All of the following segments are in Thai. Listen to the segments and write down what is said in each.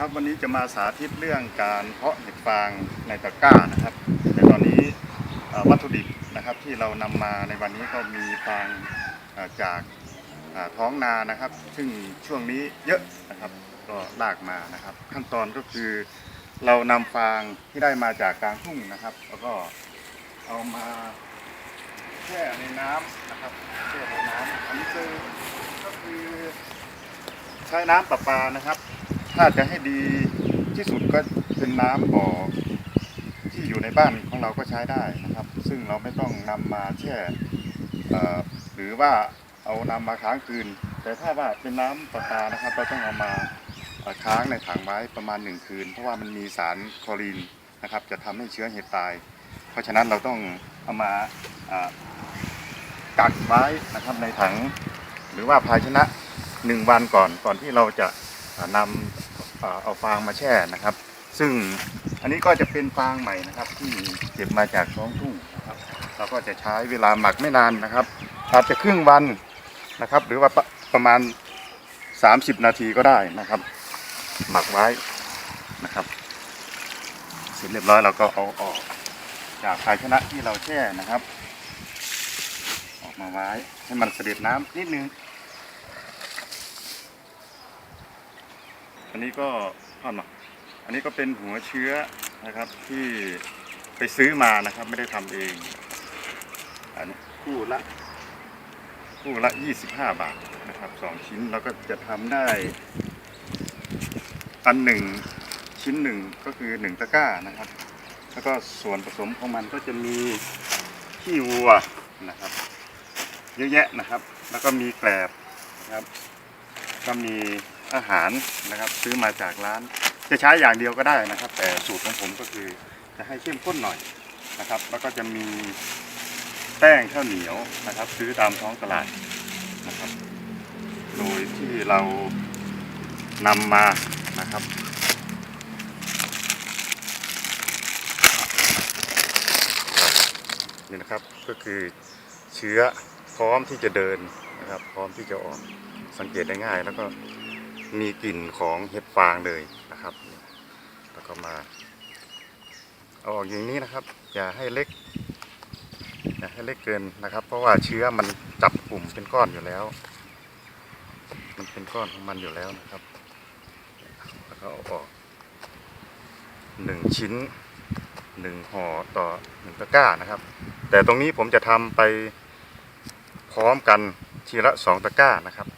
ครับวันนี้จะมาสาธิตเรื่องการเพาะเห็ดฟางในตะกร้านะครับในตอนนี้วัตถุดิบนะครับที่เรานำมาในวันนี้ก็มีฟางจากท้องนานะครับ ซึ่งช่วงนี้เยอะนะครับก็ลากมานะครับ ขั้นตอนก็คือเรานำฟางที่ได้มาจากกลางทุ่งนะครับ แล้วก็เอามาแช่ในน้ำนะครับแช่ในน้ำอันนี้คือก็คือใช้น้ำประปานะครับ ถ้าจะให้ดีที่สุดก็เป็นน้ำบ่อที่อยู่ในบ้านของเราก็ใช้ได้นะครับ ซึ่งเราไม่ต้องนำมาแช่หรือว่าเอานำมาค้างคืน แต่ถ้าว่าเป็นน้ำประปานะครับ เราต้องเอามาค้างในถังไว้ประมาณหนึ่งคืน เพราะว่ามันมีสารคลอรีนนะครับ จะทำให้เชื้อเห็ดตาย เพราะฉะนั้นเราต้องเอามากักไว้นะครับในถัง หรือว่าภาชนะหนึ่งวันก่อนก่อนที่เราจะ นำเอาฟางมาแช่นะครับ ซึ่งอันนี้ก็จะเป็นฟางใหม่นะครับ ที่เก็บมาจากท้องทุ่งนะครับเราก็จะใช้เวลาหมักไม่นานนะครับ อาจจะครึ่งวันนะครับ หรือว่าประประมาณ 30 นาทีก็ได้นะครับ หมักไว้นะครับ เสร็จเรียบร้อยเราก็เอาออกจากภาชนะที่เราแช่นะครับ ออกมาไว้ให้มันเสด็จน้ำนิดนึง อันนี้ก็ทอดมาอันนี้ก็เป็นหัวเชื้อนะครับที่ไปซื้อมานะครับ ไม่ได้ทำเอง อันนี้คู่ละคู่ละ 25 บาทนะครับสองชิ้นเราก็จะทำได้อันหนึ่งชิ้นหนึ่งก็คือหนึ่งตะกร้านะครับ แล้วก็ส่วนผสมของมันก็จะมีขี้วัวนะครับ เยอะแยะนะครับ แล้วก็มีแกลบนะครับ ก็มี อาหารนะครับ ซื้อมาจากร้าน จะใช้อย่างเดียวก็ได้นะครับ แต่สูตรของผมก็คือจะให้เข้มข้นหน่อยนะครับ แล้วก็จะมีแป้งข้าวเหนียวนะครับ ซื้อตามท้องตลาดนะครับ โดยที่เรานำมานะครับนี่นะครับก็คือเชื้อพร้อมที่จะเดินนะครับ พร้อมที่จะออกสังเกตได้ง่ายแล้วก็ มีกลิ่นของเห็ดฟางเลยนะครับ แล้วก็มาเอาออกอย่างนี้นะครับ อย่าให้เล็กอย่าให้เล็กเกินนะครับ เพราะว่าเชื้อมันจับกลุ่มเป็นก้อนอยู่แล้ว มันเป็นก้อนของมันอยู่แล้วนะครับ แล้วก็เอาออกหนึ่งชิ้นหนึ่งห่อต่อหนึ่งตะกร้านะครับ แต่ตรงนี้ผมจะทำไปพร้อมกันทีละสองตะกร้านะครับ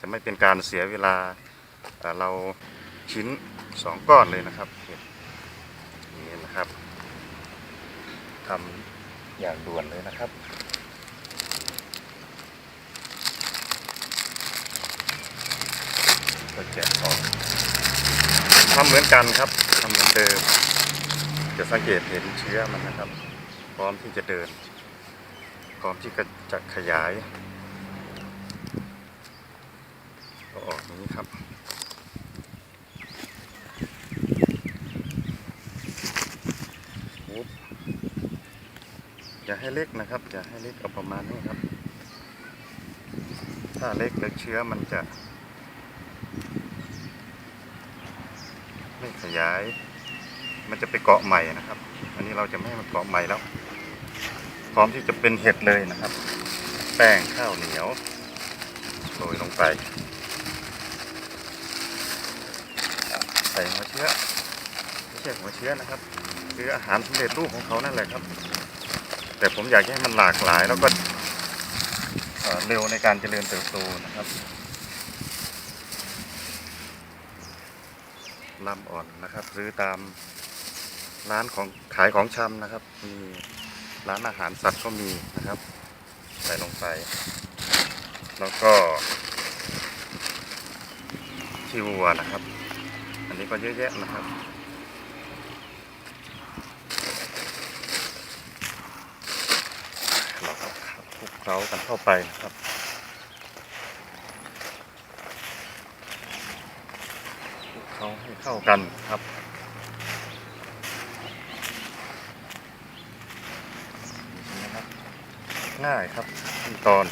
จะไม่เป็นการเสียเวลา เอ่เราชิ้นสองก้อนเลยนะครับอย่างนี่นะครับทำอย่างด่วนเลยนะครับก็แกะออกทำเหมือนกันครับทำเหมือนเดิม จะสังเกตเห็นเชื้อมันนะครับ พร้อมที่จะเดิน พร้อมที่จะขยายก็ออกอย่างนี้ครับปุ๊บ อย่าให้เล็กนะครับ อย่าให้เล็กเอาประมาณนี้ครับ ถ้าเล็กแล้วเชื้อมันจะ ไม่ขยาย มันจะไปเกาะใหม่นะครับ อันนี้เราจะไม่ให้มันเกาะใหม่แล้ว พร้อมที่จะเป็นเห็ดเลยนะครับ แป้งข้าวเหนียวโรยลงไปใส่หัวเชื้อไม่ใช่หัวเชื้อนะครับ คืออาหารสำเร็จรูปของเขานั่นแหละครับ แต่ผมอยากให้มันหลากหลายแล้วก็เร็วในการเจริญเติบโตนะครับลำอ่อนนะครับซื้อตามร้านของขายของชำนะครับ มีร้านอาหารสัตว์ก็มีนะครับ ใส่ลงไป แล้วก็ขี้วัวนะครับ อันนี้ก็เยอะแยะนะครับ เราก็คลุก เคล้ากันเข้าไปนะครับเคล้าให้เข้ากันครับง่ายครับขั้นตอน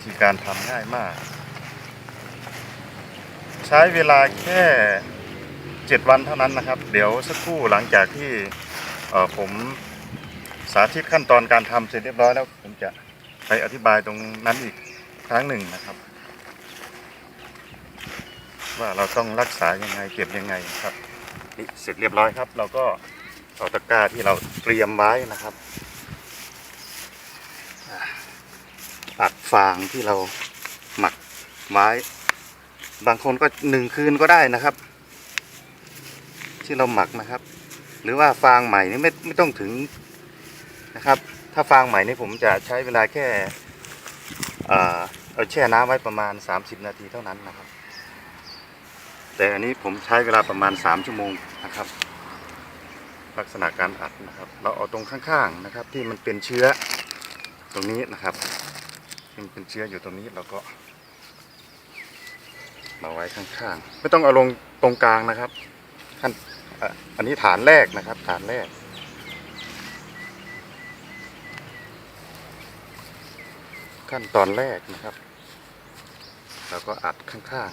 ที่การทำง่ายมาก ใช้เวลาแค่7วันเท่านั้นนะครับ เดี๋ยวสักครู่หลังจากที่ผมสาธิตขั้นตอนการทำเสร็จเรียบร้อยแล้ว ไปอธิบายตรงนั้นอีกครั้งหนึ่งนะครับ ว่าเราต้องรักษายังไงเก็บยังไงครับนี่เสร็จเรียบร้อยครับ เราก็เอาตะกร้าที่เราเตรียมไว้นะครับอ่าตัดฟางที่เราหมักไว้บางคนก็หนึ่งคืนก็ได้นะครับ ที่เราหมักนะครับ หรือว่าฟางใหม่นี่ไม่ไม่ต้องถึงนะครับ ถ้าฟางใหม่นี่ผมจะใช้เวลาแค่เอาแช่น้ำไว้ประมาณ 30 นาทีเท่านั้นนะครับ แต่อันนี้ผมใช้เวลาประมาณ 3 ชั่วโมงนะครับ ลักษณะการอัดนะครับ เราเอาตรงข้างๆนะครับ ที่มันเป็นเชื้อตรงนี้นะครับที่มันเป็นเชื้ออยู่ตรงนี้เราก็ มาไว้ข้างๆ ไม่ต้องเอาลงตรงกลางนะครับขั้นอันนี้ฐานแรกนะครับ ฐานแรก ขั้นตอนแรกนะครับ เราก็อัดข้าง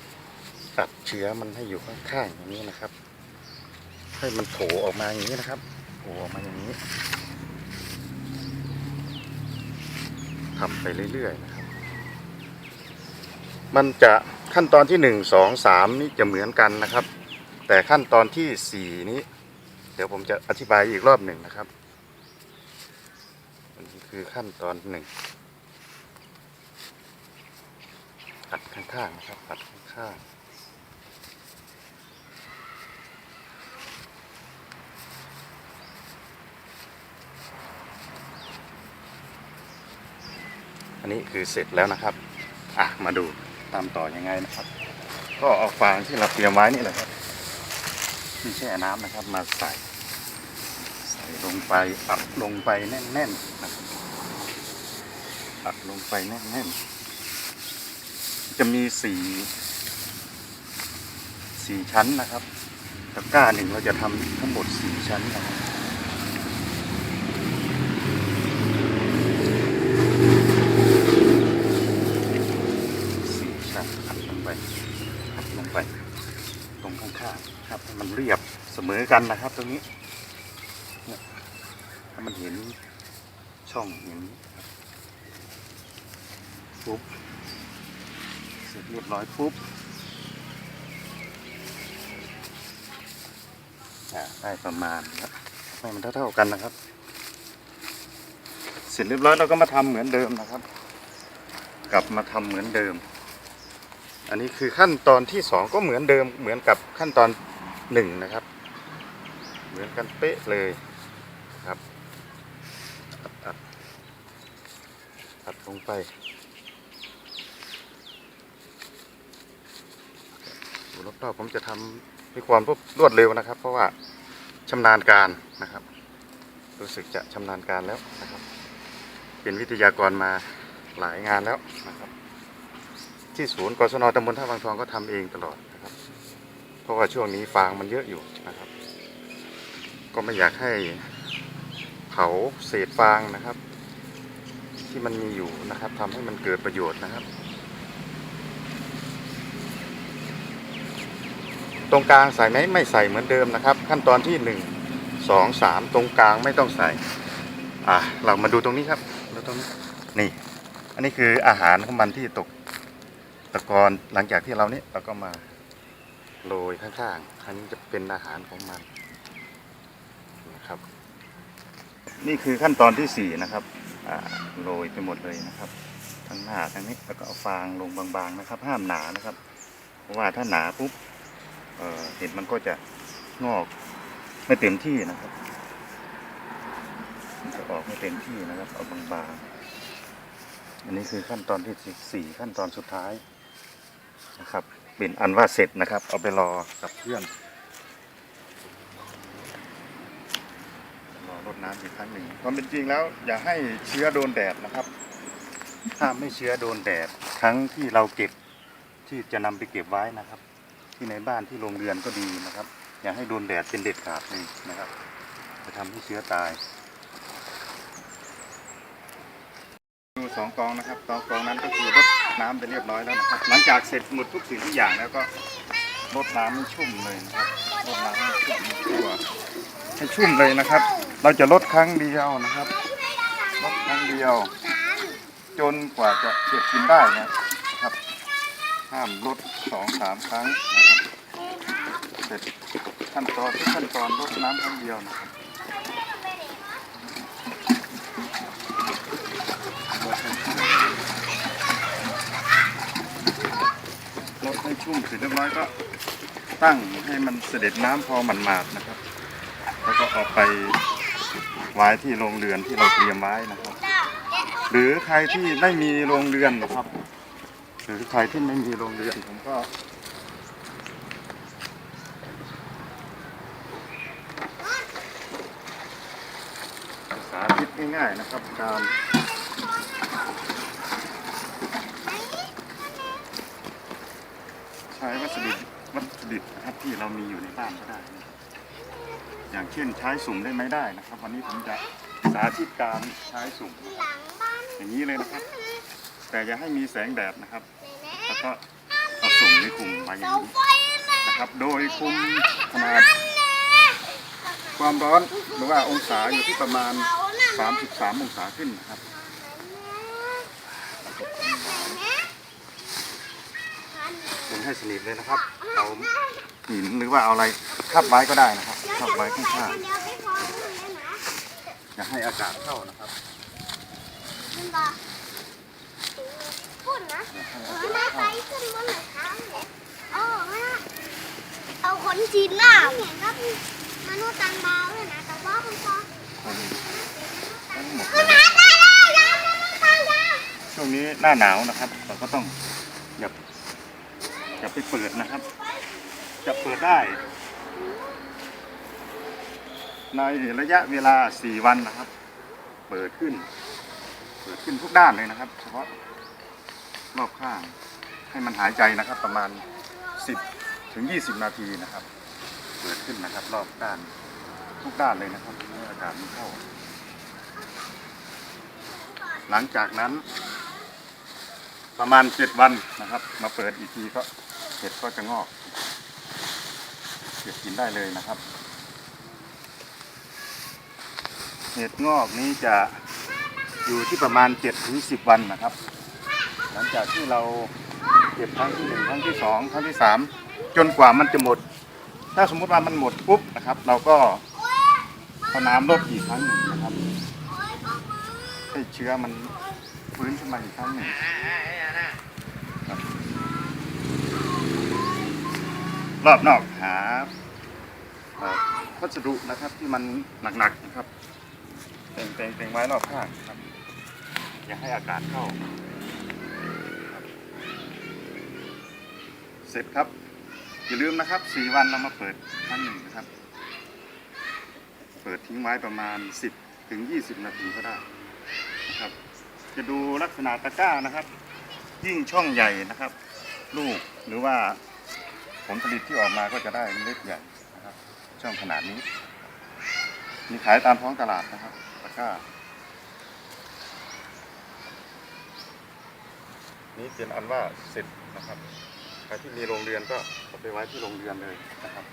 ๆ อัดเชื้อมันให้อยู่ข้างๆอย่างนี้นะครับ ให้มันโถออกมาอย่างนี้นะครับโถออกมาอย่างนี้ทำไปเรื่อยๆนะครับ มันจะขั้นตอนที่หนึ่งสองสามนี่จะเหมือนกันนะครับ แต่ขั้นตอนที่สี่นี้ เดี๋ยวผมจะอธิบายอีกรอบหนึ่งนะครับ อันนี้คือขั้นตอนหนึ่ง อัดข้างๆนะครับอัดข้างๆ อันนี้คือเสร็จแล้วนะครับ อะ มาดูตามต่อยังไงนะครับ ก็เอาฟางที่เราเตรียมไว้นี่แหละครับที่แช่น้ำนะครับมาใส่ ใส่ลงไปอัดลงไปแน่นๆนะครับอัดลงไปแน่นๆ จะมีสี่สี่ชั้นนะครับตะกร้าหนึ่งเราจะทำทั้งหมดสี่ชั้นนะครับสี่ชั้นอัดลงไปอัดลงไป ตรงข้างๆครับให้มันเรียบเสมอกันนะครับ ตรงนี้เนี่ยให้มันเห็นช่องอย่างนี้ปุ๊บ ร็จเรียบร้อยปุ๊บอ่าได้ประมาณครับให้มันเท่าๆกันนะครับ เสร็จเรียบร้อยเราก็มาทำเหมือนเดิมนะครับ กลับมาทำเหมือนเดิม อันนี้คือขั้นตอนที่สองก็เหมือนเดิมเหมือนกับขั้นตอนหนึ่งนะครับ เหมือนกันเป๊ะเลยครับอัดอัดอัดลงไป รอบๆผมจะทำด้วยความรวดเร็วนะครับ เพราะว่าชำนาญการนะครับ รู้สึกจะชำนาญการแล้วนะครับ เป็นวิทยากรมาหลายงานแล้วนะครับ ที่ศูนย์กศนตำบลท่าบางทองก็ทำเองตลอดนะครับ เพราะว่าช่วงนี้ฟางมันเยอะอยู่นะครับ ก็ไม่อยากให้เผาเศษฟางนะครับ ที่มันมีอยู่นะครับทำให้มันเกิดประโยชน์นะครับ ตรงกลางใส่ไหมไม่ใส่เหมือนเดิมนะครับ ขั้นตอนที่หนึ่งสองสามตรงกลางไม่ต้องใส่อะเรามาดูตรงนี้ครับดูตรงนี้นี่ อันนี้คืออาหารของมันที่ตกตะกอนหลังจากที่เรานี่เราก็มาโรยข้างๆอันนี้จะเป็นอาหารของมันนะครับ นี่คือขั้นตอนที่สี่นะครับอ่าโรยไปหมดเลยนะครับ ทั้งหน้าทั้งนี้แล้วก็เอาฟางลงบางๆนะครับ ห้ามหนานะครับ เพราะว่าถ้าหนาปุ๊บ เออเห็ดมันก็จะงอกไม่เต็มที่นะครับมันจะออกไม่เต็มที่นะครับเอาบางๆอันนี้คือขั้นตอนที่สี่ขั้นตอนสุดท้ายนะครับ เป็นอันว่าเสร็จนะครับ เอาไปรอกับเพื่อนรอรดน้ำอีกครั้งหนึ่งความเป็นจริงแล้ว อย่าให้เชื้อโดนแดดนะครับห้ามไม่เชื้อโดนแดดทั้งที่เราเก็บที่จะนำไปเก็บไว้นะครับ ที่ในบ้านที่โรงเรือนก็ดีนะครับ อย่าให้โดนแดดเป็นเด็ดขาดเลยนะครับ จะทำให้เชื้อตาย ดูสองกองนะครับสองกองนั้นก็คือรดน้ำไปเรียบร้อยแล้วนะครับ หลังจากเสร็จหมดทุกสิ่งทุกอย่างแล้วก็รดน้ำให้ชุ่มเลยนะครับรดน้ำให้ชุ่มทั่วให้ชุ่มเลยนะครับ เราจะลดครั้งเดียวนะครับลดครั้งเดียว จนกว่าจะเก็บกินได้นะครับ ห้ามลดสองสามครั้งนะ เสร็จขั้นตอนทุกขั้นตอนลดน้ำครั้งเดียวนะครับลดให้ชุ่มเสร็จเรียบร้อยก็ตั้งให้มันเสด็จน้ำพอมันมาดๆนะครับ แล้วก็เอาไปไว้ที่โรงเรือนที่เราเตรียมไว้นะครับ หรือใครที่ไม่มีโรงเรือนนะครับ หรือใครที่ไม่มีโรงเรือนผมก็สาธิต ง่ายๆนะครับ การใช้วัสดุวัสดุนะครับที่เรามีอยู่ในบ้านก็ได้อย่างเช่นใช้สุ่มได้ไหมได้นะครับ วันนี้ผมจะสาธิตการใช้สุ่มหลับอย่างนี้เลยนะครับ แต่อย่าให้มีแสงแดดนะครับ แล้วก็เอาสุ่มในกลุ่มไว้อย่างนี้นะครับ โดยคุมขนาดความร้อนหรือว่าองศาอยู่ที่ประมาณ 33 องศาขึ้นนะครับคนให้สนิทเลยนะครับเอาหินหรือว่าเอาอะไรทับไว้ก็ได้นะครับทับไว้ข้างเดี๋ยวไม่พอเลยนะๆอย่าให้อากาศเข้านะครับคุณบอกพูดนะอย่าให้เออาอกามาศไปเข้าขึ้นบนหลังคาเลยโอ้มาเอาคนจีนน่ะเหมือนกับมนุษย์ต่างดาวเลยนะแต่ว่าคุณพ่อ คนทั้งหมด คุณ เลย หาได้แล้วยามมนุษย์ต่างดาว ช่วงนี้ หน้าหนาวนะครับ เราก็ต้องอย่าอย่าไปเปิดนะครับ จะเปิดได้ ในระยะเวลา 4 วันนะครับ เปิดขึ้น เปิดขึ้นทุกด้านเลยนะครับ เฉพาะรอบข้างให้มันหายใจนะครับ ประมาณ 10 ถึง 20 นาทีนะครับ เปิดขึ้นนะครับ รอบด้านทุกด้านเลยนะครับให้อากาศมันเข้าหลังจากนั้น ประมาณเจ็ดวันนะครับ มาเปิดอีกทีก็เห็ดก็จะงอกเก็บกินได้เลยนะครับ เห็ดงอกนี้จะอยู่ที่ประมาณ7จ็ดถึงสิบวันนะครับ หลังจากที่เราเก็บครั้งที่หนึ่งครั้งที่สองครั้งที่สามจนกว่ามันจะหมด ถ้าสมมุติว่ามันหมดปุ๊บนะครับ เราก็เอาน้ำลดอีกครั้งหนึ่งนะครับให้เชื้อมัน ฟื้นขึ้นมาอีกครั้งหนึ่งรอบนอกหาเอ่อวัสดุนะครับที่มันหนักๆนะครับเต็งเต็งเต็งไว้รอบข้างครับ อย่าให้อากาศเข้าเสร็จครับ อย่าลืมนะครับสี่วันเรามาเปิดครั้งหนึ่งนะครับ เปิดทิ้งไว้ประมาณ 10 ถึง 20 นาทีก็ได้นะครับ จะดูลักษณะตะกร้านะครับ ยิ่งช่องใหญ่นะครับ ลูกหรือว่าผลผลิตที่ออกมาก็จะได้เล็กใหญ่นะครับ ช่องขนาดนี้ มีขายตามท้องตลาดนะครับตะกร้า นี่เป็นอันว่าเสร็จนะครับใครที่มีโรงเรือนก็เอาไปไว้ที่โรงเรือนเลยนะครับ